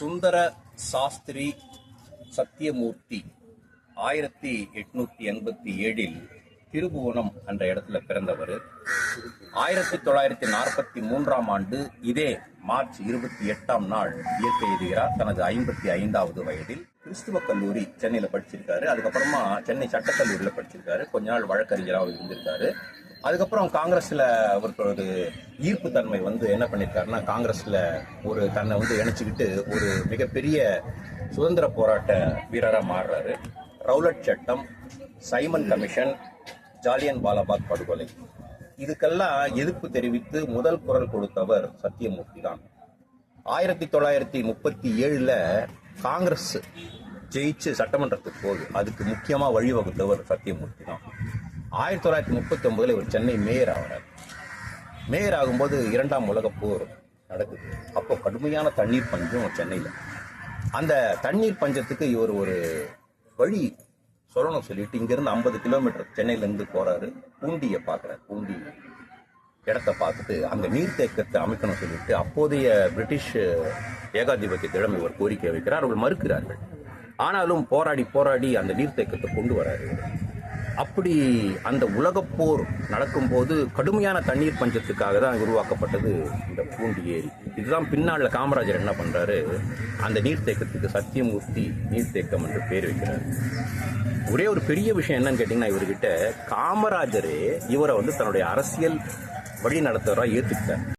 சுந்தர சாஸ்திரி சத்தியமூர்த்தி ஆயிரத்தி எட்நூத்தி எண்பத்தி ஏழில் திருபுவனம் என்ற இடத்துல பிறந்தவர். ஆயிரத்தி தொள்ளாயிரத்தி நாற்பத்தி மூன்றாம் ஆண்டு இதே மார்ச் இருபத்தி எட்டாம் நாள் இயற்கை எழுதுகிறார் தனது ஐம்பத்தி ஐந்தாவது வயதில் கிறிஸ்துவ கல்லூரி சென்னையில் படிச்சிருக்காரு. அதுக்கப்புறமா சென்னை சட்டக்கல்லூரியில் படிச்சிருக்காரு. கொஞ்ச நாள் வழக்கறிஞராக இருந்திருக்காரு. அதுக்கப்புறம் காங்கிரஸில் அவருக்கு ஒரு ஈர்ப்பு தன்மை வந்து என்ன பண்ணியிருக்காருன்னா காங்கிரஸில் ஒரு தன்னை வந்து இணைச்சிக்கிட்டு ஒரு மிகப்பெரிய சுதந்திர போராட்ட வீரராக மாறுறாரு. ரவுலட் சட்டம் சைமன் கமிஷன் ஜாலியன் பாலாபாத் படுகொலை. இதுக்கெல்லாம் எதிர்ப்பு தெரிவித்து முதல் குரல் கொடுத்தவர் சத்தியமூர்த்தி தான். ஆயிரத்தி தொள்ளாயிரத்தி முப்பத்தி ஏழில் காங்கிரஸ் ஜெயிச்சு சட்டமன்றத்துக்கு போகுது. அதுக்கு முக்கியமாக வழிவகுத்தவர் சத்தியமூர்த்தி தான். ஆயிரத்தி தொள்ளாயிரத்தி முப்பத்தி ஒன்பதில் இவர் சென்னை மேயர் ஆகிறார் மேயர் ஆகும்போது இரண்டாம் உலகப் போர் நடக்குது. அப்போ கடுமையான தண்ணீர் பஞ்சம் சென்னையில். அந்த தண்ணீர் பஞ்சத்துக்கு இவர் ஒரு வழி சொல்லணும் சொல்லிட்டு இங்கேருந்து ஐம்பது கிலோமீட்டர் சென்னையிலேருந்து போகிறாரு பூண்டியை பார்க்குறாரு. பூண்டி இடத்த பார்த்துட்டு அந்த நீர்த்தேக்கத்தை அமைக்கணும் சொல்லிட்டு அப்போதைய பிரிட்டிஷ் ஏகாதிபத்தியத்திடம் இவர் கோரிக்கை வைக்கிறார். அவர்கள் மறுக்கிறார்கள். ஆனாலும் போராடி போராடி அந்த நீர்த்தேக்கத்தை கொண்டு வராரு அப்படி அந்த உலகப்போர் நடக்கும்போது கடுமையான தண்ணீர் பஞ்சத்துக்காக தான் உருவாக்கப்பட்டது இந்த பூண்டி ஏரி. இதுதான் பின்னால் காமராஜர் என்ன பண்ணுறாரு அந்த நீர்த்தேக்கத்துக்கு சத்தியமூர்த்தி நீர்த்தேக்கம் என்று பேர் வைக்கிறார். ஒரே ஒரு பெரிய விஷயம் என்னன்னு கேட்டிங்கன்னா இவர்கிட்ட காமராஜரே இவரை வந்து தன்னுடைய அரசியல் வழி நடத்துகிறா ஏற்றுக்கிட்டார்